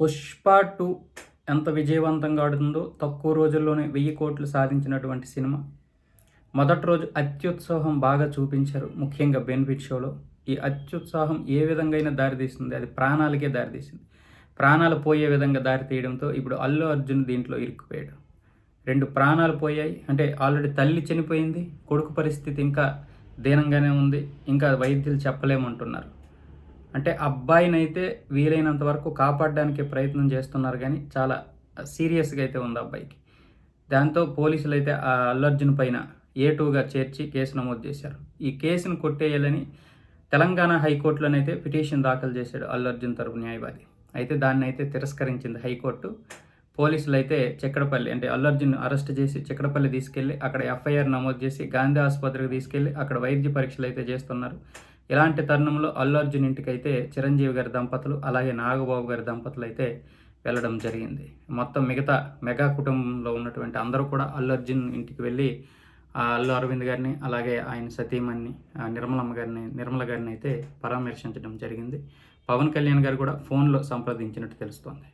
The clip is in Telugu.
పుష్ప టూ ఎంత విజయవంతంగా ఆడుతుందో తక్కువ రోజుల్లోనే వెయ్యి కోట్లు సాధించినటువంటి సినిమా. మొదటి రోజు అత్యుత్సాహం బాగా చూపించారు ముఖ్యంగా బెనిఫిట్ షోలో. ఈ అత్యుత్సాహం ఏ విధంగా అయినా దారితీస్తుంది. అది ప్రాణాలకే దారితీసింది. ప్రాణాలు పోయే విధంగా దారి తీయడంతో ఇప్పుడు అల్లు అర్జున్ దీంట్లో ఇరుక్కుపోయాడు. రెండు ప్రాణాలు పోయాయి. అంటే ఆల్రెడీ తల్లి చనిపోయింది. కొడుకు పరిస్థితి ఇంకా దీనంగానే ఉంది. ఇంకా వైద్యులు చెప్పలేమంటున్నారు. అంటే అబ్బాయినైతే వీలైనంత వరకు కాపాడడానికి ప్రయత్నం చేస్తున్నారు కానీ చాలా సీరియస్గా అయితే ఉంది అబ్బాయికి. దాంతో పోలీసులు అయితే ఆ అల్లర్జున్ పైన ఏ టూగా చేర్చి కేసు నమోదు చేశారు. ఈ కేసును కొట్టేయాలని తెలంగాణ హైకోర్టులోనైతే పిటిషన్ దాఖలు చేశాడు అల్లర్జున్ తరపు న్యాయవాది. అయితే దాన్ని అయితే తిరస్కరించింది హైకోర్టు. పోలీసులు అయితే చక్రపల్లి అంటే అల్లర్జున్ అరెస్ట్ చేసి చక్రపల్లి తీసుకెళ్ళి అక్కడ ఎఫ్ఐఆర్ నమోదు చేసి గాంధీ ఆసుపత్రికి తీసుకెళ్ళి అక్కడ వైద్య పరీక్షలు అయితే చేస్తున్నారు. ఇలాంటి తరుణంలో అల్లు అర్జున్ ఇంటికైతే చిరంజీవి గారి దంపతులు అలాగే నాగబాబు గారి దంపతులు అయితే వెళ్ళడం జరిగింది. మొత్తం మిగతా మెగా కుటుంబంలో ఉన్నటువంటి అందరూ కూడా అల్లు అర్జున్ ఇంటికి వెళ్ళి ఆ అల్లు అరవింద్ గారిని అలాగే ఆయన సతీమణిని ఆ నిర్మలమ్మ గారిని నిర్మల గారిని అయితే పరామర్శించడం జరిగింది. పవన్ కళ్యాణ్ గారు కూడా ఫోన్లో సంప్రదించినట్టు తెలుస్తోంది.